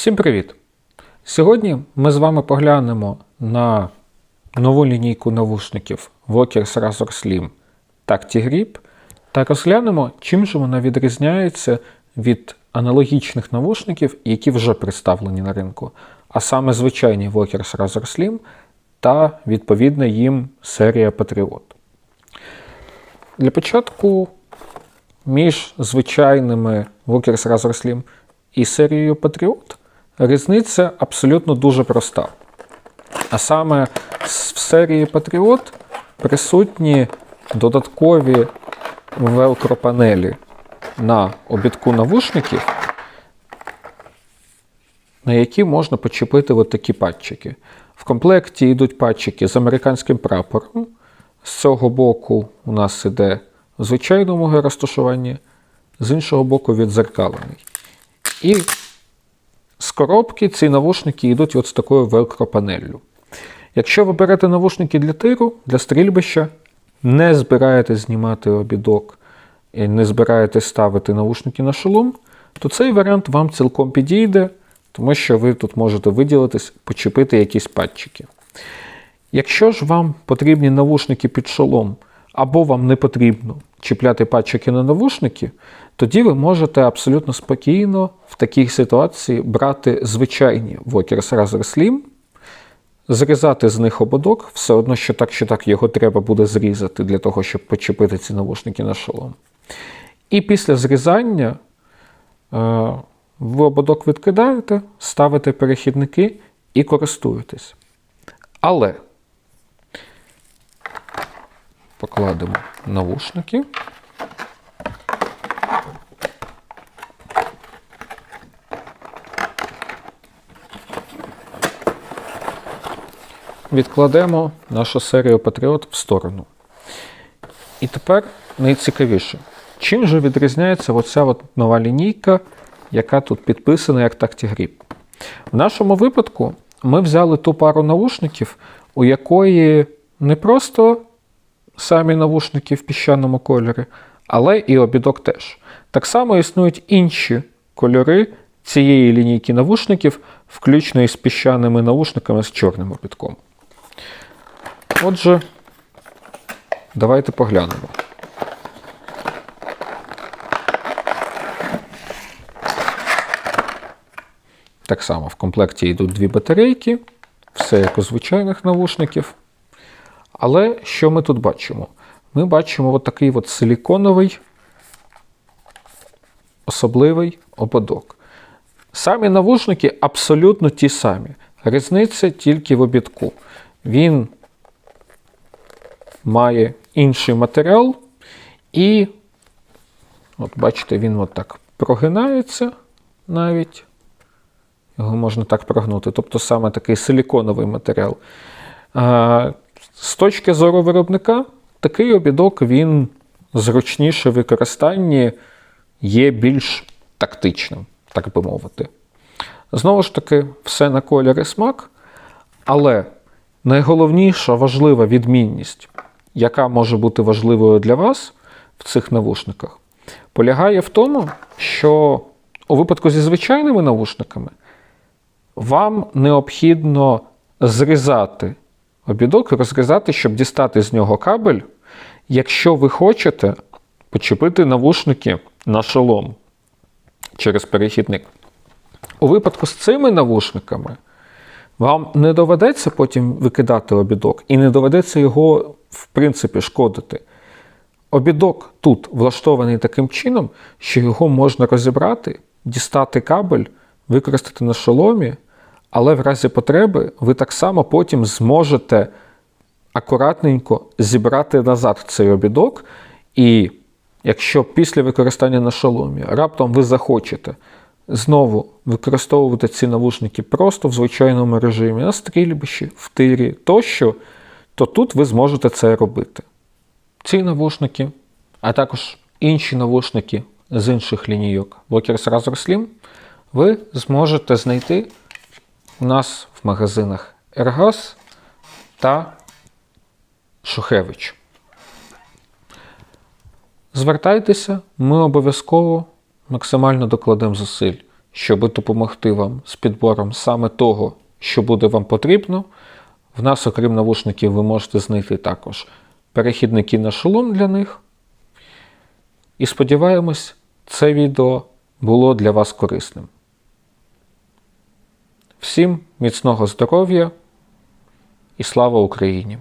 Всім привіт! Сьогодні ми з вами поглянемо на нову лінійку навушників Walkers Razor Slim Tacti та розглянемо, чим же вона відрізняється від аналогічних навушників, які вже представлені на ринку, а саме звичайні Walkers Razor Slim та відповідна їм серія Patriot. Для початку між звичайними Walkers Razor Slim і серією Patriot різниця абсолютно дуже проста. А саме в серії Patriot присутні додаткові велкропанелі на обідку навушників, на які можна почепити такі патчики. В комплекті йдуть патчики з американським прапором. З цього боку у нас іде в звичайному розташуванні, з іншого боку відзеркалений. І з коробки ці навушники йдуть от з такою велкро-панеллю. Якщо ви берете навушники для тиру, для стрільбища, не збираєтесь знімати обідок і не збираєтесь ставити навушники на шолом, то цей варіант вам цілком підійде, тому що ви тут можете виділитись, почепити якісь патчики. Якщо ж вам потрібні навушники під шолом, або вам не потрібно чіпляти патчики на навушники, тоді ви можете абсолютно спокійно в такій ситуації брати звичайні Walkers Razor Slim, зрізати з них ободок, все одно, що так, що так його треба буде зрізати для того, щоб почепити ці навушники на шолом. І після зрізання е, ви ободок відкидаєте, ставите перехідники і користуєтесь. Але покладемо навушники. Відкладемо нашу серію Patriot в сторону. І тепер найцікавіше. Чим же відрізняється оця от нова лінійка, яка тут підписана як TactiGrip? В нашому випадку ми взяли ту пару навушників, у якої не просто самі навушники в піщаному кольорі, але і обідок теж. Так само існують інші кольори цієї лінійки навушників, включно із піщаними навушниками з чорним обідком. Отже, давайте поглянемо. Так само в комплекті йдуть дві батарейки, все як у звичайних навушників. Але що ми тут бачимо? Ми бачимо от такий от силіконовий особливий ободок. Самі навушники абсолютно ті самі. Різниця тільки в обідку. Він має інший матеріал, і, от бачите, він от так прогинається навіть. Його можна так прогнути. Тобто саме такий силіконовий матеріал. З точки зору виробника, такий обідок він зручніше в використанні є більш тактичним, так би мовити. Знову ж таки, все на колір і смак, але найголовніша важлива відмінність, яка може бути важливою для вас в цих навушниках, полягає в тому, що у випадку зі звичайними навушниками вам необхідно зрізати обідок, розрізати, щоб дістати з нього кабель, якщо ви хочете почепити навушники на шолом через перехідник. У випадку з цими навушниками вам не доведеться потім викидати обідок і не доведеться його, в принципі, шкодити. Обідок тут влаштований таким чином, що його можна розібрати, дістати кабель, використати на шоломі, але в разі потреби ви так само потім зможете акуратненько зібрати назад цей обідок. І якщо після використання на шоломі раптом ви захочете знову використовувати ці навушники просто в звичайному режимі, на стрільбищі, в тирі тощо, то тут ви зможете це робити. Ці навушники, а також інші навушники з інших лінійок Walkers Razor Slim, ви зможете знайти у нас в магазинах Ергас та Шухевич. Звертайтеся, ми обов'язково максимально докладемо зусиль щоб допомогти вам з підбором саме того, що буде вам потрібно. В нас, окрім навушників, ви можете знайти також перехідники на шолом для них. І сподіваємось, це відео було для вас корисним. Всім міцного здоров'я і слава Україні!